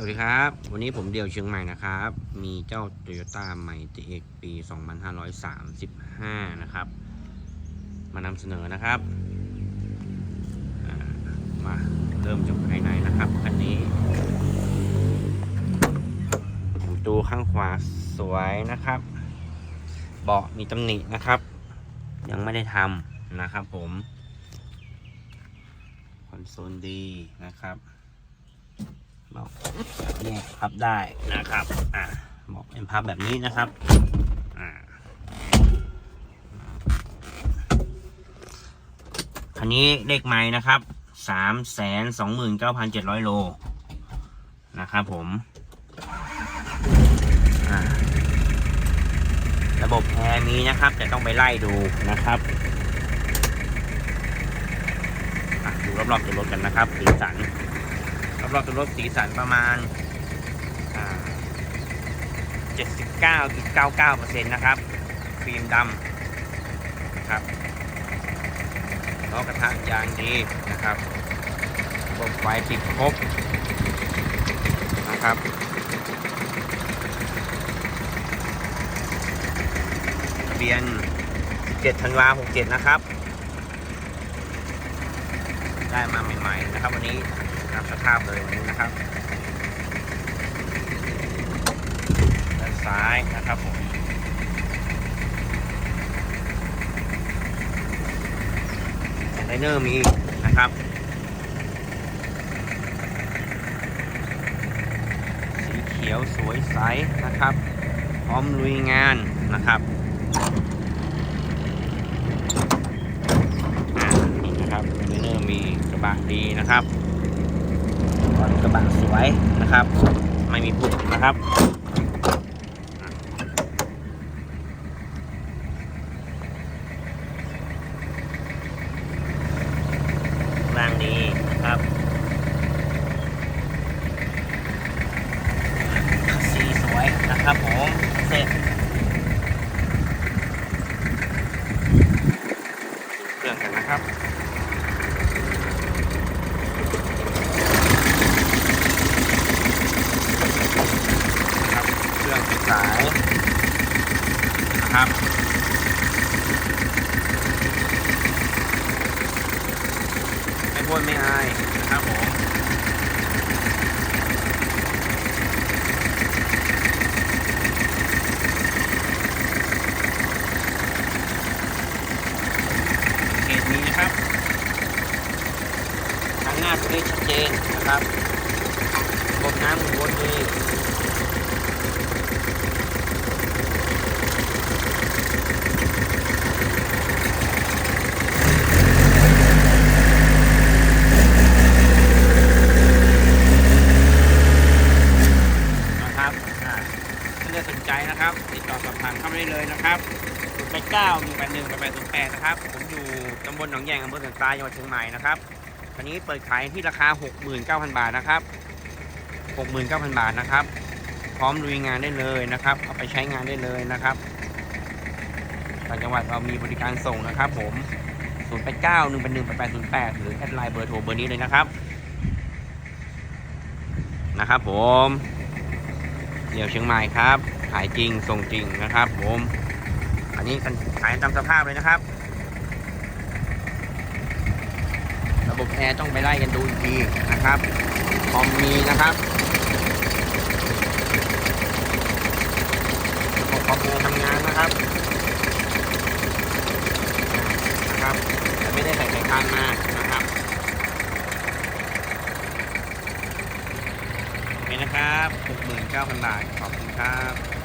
สวัสดีครับ วันนี้ผมเดี่ยวเชียงใหม่นะครับ มีเจ้า Toyota ใหม่ TX ปี 2535 นะครับ มานำเสนอนะครับ มาเริ่มจากภายในนะครับคันนี้ประตูข้างขวาสวยนะครับ เบาะมีตำหนินะครับ ยังไม่ได้ทำนะครับผม คอนโซลดีนะครับ บอกแยกพับได้นะครับ อ่าบอกเป็นพับแบบนี้นะครับ อ่าคันนี้เลขไม้นะครับสามแสนสองหมื่นเก้าพันเจ็ดร้อยโลนะครับผม ระบบแอร์มีนะครับ แต่ต้องไปไล่ดูนะครับดูรอบๆตัวรถกันนะครับสีสัน รอบตัวรถสีสันประมาณ79.99%นะครับฟิล์มดำนะครับล้อกระทะยางดีนะครับระบบไฟติดครบนะครับทะเบียน7ธันวา67 นะครับ ได้มาใหม่ ๆ นะครับวันนี้ รับสภาพเลยวันนี้นะครับด้านซ้ายนะครับผมไลเนอร์มีนะครับสีเขียวสวยใสนะครับ พร้อมลุยงานนะครับอ่านี่นะครับไลเนอร์มีกระบะดีนะครับ กระบะสวยนะครับ ไม่มีปุ่มนะครับร่างดีนะครับสีสวยนะครับผมเสร็จเครื่องกันนะครับ นะครับเครื่องเป็นสาย นะครับ ไม่พ่นไม่อายนะครับผมเกตนี้นะครับทางหน้าตัวเลขชัดเจนนะครับระบบน้ำหัวดีครับอ่าถ้าเลือกสนใจนะครับ ติดต่อส อบถามเข้ามาได้เลยนะครับ0 8 9 1 8 1 8 8 0 8นะครับ ผมอยู่ตำบลหนองแยงอำเภอสันทรายจังหวัดเชียงใหม่นะครับคันนี้เปิดขายที่ราคา 69,000 บาทนะครับ 69,000 บาทนะครับ พร้อมลุยงานได้เลยนะครับ เอาไปใช้งานได้เลยนะครับทางจังหวัดเรามีบริการส่งนะครับ ผม 0 8 9 1 1 8 8 0 8 หรือแอดไลน์เบอร์โทรเบอร์นี้เลยนะครับ นะครับผม เดี๋ยวเชียงใหม่ครับ ขายจริงส่งจริงนะครับ ผม อันนี้กันขายตามสภาพเลยนะครับ ระบบแอร์ต้องไปไล่กันดูอีกทีนะครับคอมมีนะครับ ระบบคอมมีทำงานนะครับนะครับแต่ไม่ได้ใส่ไขคานมานะครับ นี่นะครับ69,000 บาท ขอบคุณครับ